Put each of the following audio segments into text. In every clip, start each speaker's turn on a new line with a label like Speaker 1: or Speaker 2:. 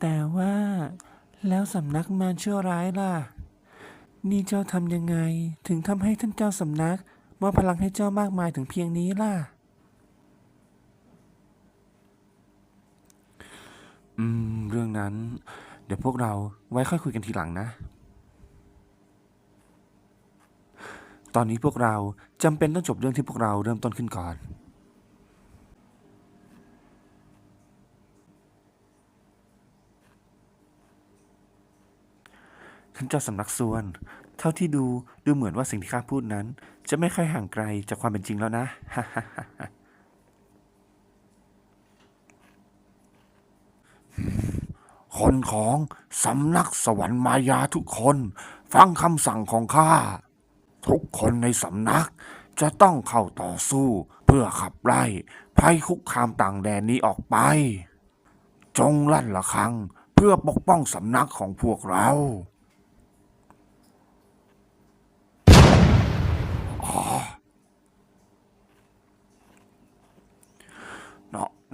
Speaker 1: แต่ว่าแล้วสำนักมารชั่วร้ายล่ะ นี่เจ้าทำยังไง ถึงทำให้ท่านเจ้าสำนักมอบพลังให้เจ้ามากมายถึงเพียงนี้ล่ะ อืม เรื่องนั้น เดี๋ยวพวกเราไว้ค่อยคุยกันทีหลังนะ ตอนนี้พวกเราจำเป็นต้องจบเรื่องที่พวกเราเริ่มต้นขึ้นก่อน ท่านเจ้าสำนักส่วน เท่าที่ดูดูเหมือนว่าสิ่งที่ข้าพูดนั้น จะไม่ค่อยห่างไกลจากความเป็นจริงแล้วนะ
Speaker 2: คนของสำนักสวรรค์มายาทุกคน ฟังคำสั่งของข้า ทุกคนในสำนักจะต้องเข้าต่อสู้ เพื่อขับไล่ภัยคุกคามต่างแดนนี้ออกไป จงลั่นละครัง เพื่อปกป้องสำนักของพวกเรา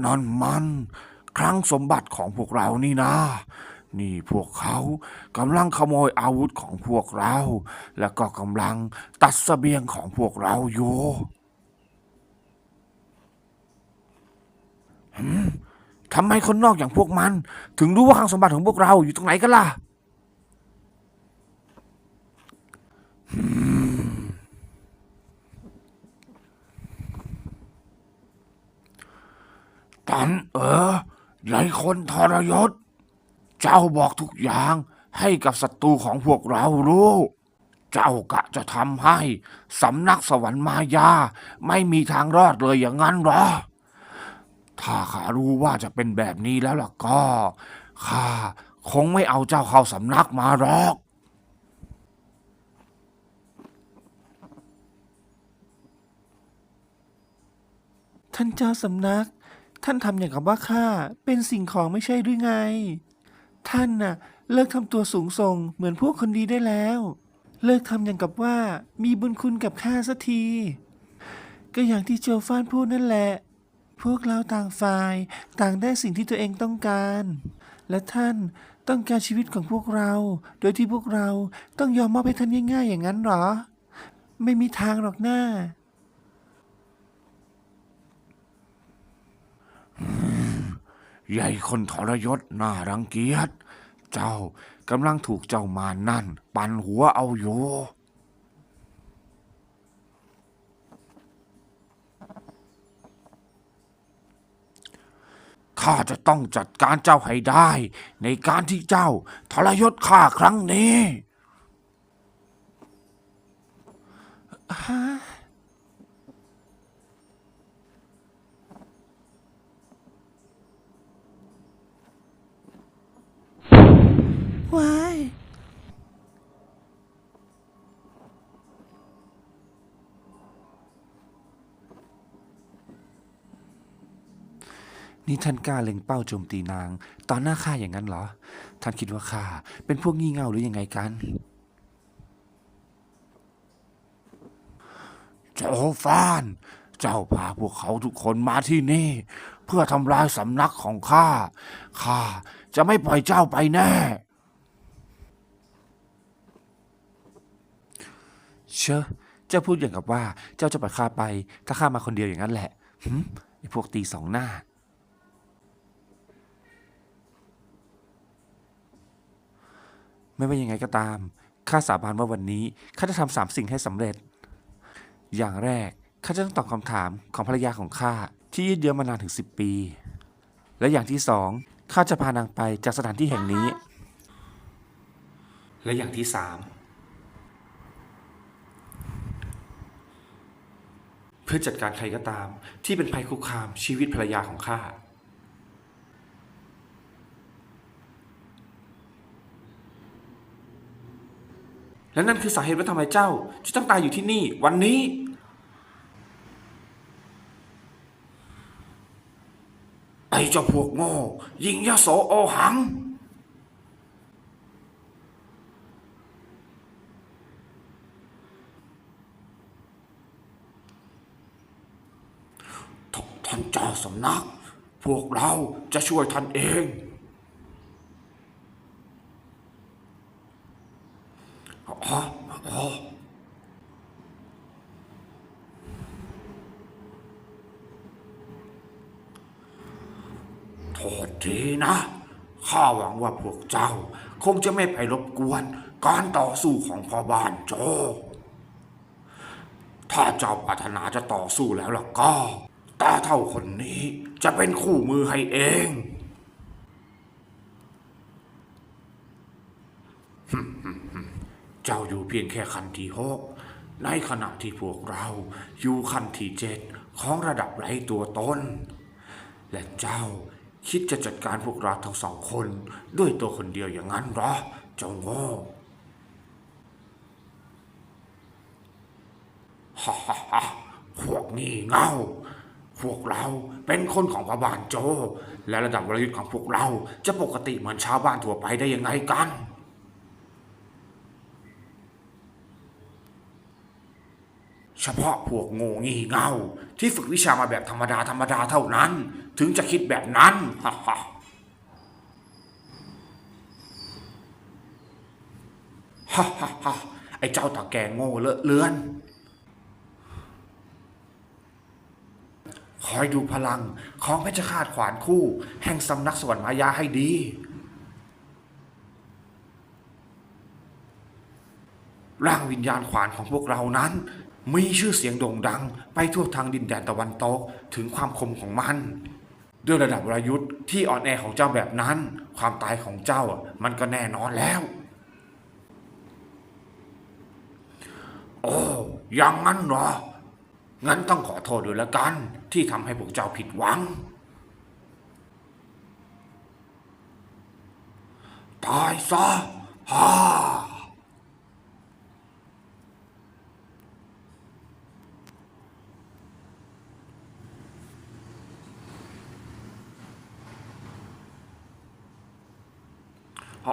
Speaker 2: นั่นมันครั้งสมบัติของพวกเรานี่นะ นี่พวกเขากำลังขโมยอาวุธของพวกเรา แล้วก็กำลังตัดเสบียงของพวกเราอยู่ทำไมคนนอกอย่างพวกมัน ถึงรู้ว่าคลังสมบัติของพวกเราอยู่ตรงไหนกันล่ะ ตันเออใหญ่คนทรยศ เจ้าบอกทุกอย่างให้กับศัตรูของพวกเรารู้ เจ้ากะจะทำให้สำนักสวรรค์มายา ไม่มีทางรอดเลยอย่างนั้นหรอ ถ้าข้ารู้ว่าจะเป็นแบบนี้แล้วล่ะก็ข้าคงไม่เอาเจ้าเข้าสำนักมาหรอก
Speaker 1: ท่านเจ้าสำนัก ท่านทำอย่างกับว่าข้าเป็นสิ่งของไม่ใช่หรือไง ท่านน่ะ เลิกทำตัวสูงส่งเหมือนพวกคนดีได้แล้ว เลิกทำอย่างกับว่ามีบุญคุณกับข้าสักที ก็อย่างที่โจฟานพูดนั่นแหละ พวกเราต่างฝ่ายต่างได้สิ่งที่ตัวเองต้องการ และท่านต้องการชีวิตของพวกเรา โดยที่พวกเราต้องยอมมอบให้ท่านง่ายๆอย่างนั้นหรอ ไม่มีทางหรอกหน้า
Speaker 2: ใหญ่คนทรยศน่ารังเกียจ เจ้ากำลังถูกเจ้ามานนั่น ปั่นหัวเอาอยู่ข้าจะต้องจัดการเจ้าให้ได้ ในการที่เจ้าทรยศข้าครั้งนี้
Speaker 1: ว้าย นี่ท่านกล้าเล็งเป้าโจมตีนาง ตอนหน้าข้าอย่างนั้นเหรอ ท่านคิดว่าข้าเป็นพวกงี่เง่าหรือยังไงกัน
Speaker 2: โจฟาน เจ้าพาพวกเขาทุกคนมาที่นี่ เพื่อทำลายสำนักของข้า ข้าจะไม่ปล่อยเจ้าไปแน่
Speaker 1: เชอะเจ้าพูดอย่างกับว่า เจ้าจะปล่อยข้าไป ถ้าข้ามาคนเดียวอย่างนั้นแหละหึไอพวกตีสองหน้า ไม่ว่ายังไงก็ตาม ข้าสาบานว่าวันนี้ข้าจะทำสามสิ่งให้สำเร็จ อย่างแรกข้าจะต้องตอบคำถามของภรรยาของข้าที่ยืดเยื้อมานานถึงสิบปี และอย่างที่สองข้าจะพานางไปจากสถานที่แห่งนี้ และอย่างที่สามเพื่อจัดการใครก็ตาม ที่เป็นภัยคุกคามชีวิตภรรยาของข้า และนั่นคือสาเหตุว่าทำไมเจ้าจะต้องตายอยู่ที่นี่ วันนี้
Speaker 2: ไอ้เจ้าพวกโง่ยิงยโสโอหัง ท่านเจ้าสำนัก พวกเราจะช่วยท่านเอง โทษทีนะ ข้าหวังว่าพวกเจ้า คงจะไม่ไปรบกวน การต่อสู้ของพ่อบ้านโจ ถ้าเจ้าปรารถนาจะต่อสู้แล้วล่ะก็ ตาเท่าคนนี้จะเป็นคู่มือให้เอง เจ้าอยู่เพียงแค่ขั้นที่หกในขณะที่พวกเราอยู่ขั้นที่เจ็ดของระดับไร้ตัวตน และเจ้าคิดจะจัดการพวกเราทั้งสองคน ด้วยตัวคนเดียวอย่างนั้นหรอ เจ้าโง่ฮ่าฮ่าฮ่าพวกนี้เง่า พวกเราเป็นคนของพระบานโจ และระดับวรยุทธ์ของพวกเราจะปกติเหมือนชาวบ้านทั่วไปได้ยังไงกัน เฉพาะพวกโง่งี่เง่าที่ฝึกวิชามาแบบธรรมดาธรรมดาเท่านั้น ถึงจะคิดแบบนั้นฮ่าฮ่าฮ่าฮ่าฮ่าไอ้เจ้าตาแกงโง่เลอะเลือน คอยดูพลังของเพชฌฆาตขวานคู่ แห่งสำนักสวรรค์มายาให้ดี ร่างวิญญาณขวานของพวกเรานั้น มีชื่อเสียงโด่งดังไปทั่วทางดินแดนตะวันตกถึงความคมของมัน ด้วยระดับวรยุทธ์ที่อ่อนแอของเจ้าแบบนั้น ความตายของเจ้ามันก็แน่นอนแล้ว โอ้อยังงั้นเหรอ งั้นต้องขอโทษด้วยละกัน ที่ทำให้พวกเจ้าผิดหวัง ตายซะฮ่า มัน ม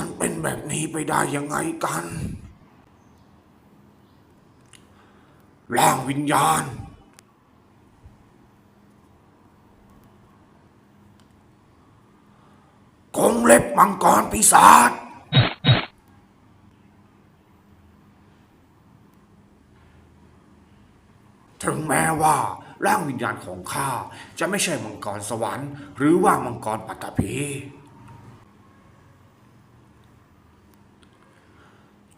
Speaker 2: ันเป็นแบบนี้ไปได้ยังไงกัน ร่างวิญญาณ กงเล็บมังกรปีศาจถึงแม้ว่าร่างวิญญาณของข้าจะไม่ใช่มังกรสวรรค์ หรือว่ามังกรปัตตภี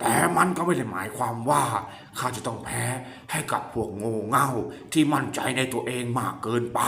Speaker 2: แต่มันก็ไม่ได้หมายความว่าข้าจะต้องแพ้ให้กับพวกโง่เง่าที่มั่นใจในตัวเองมากเกินไป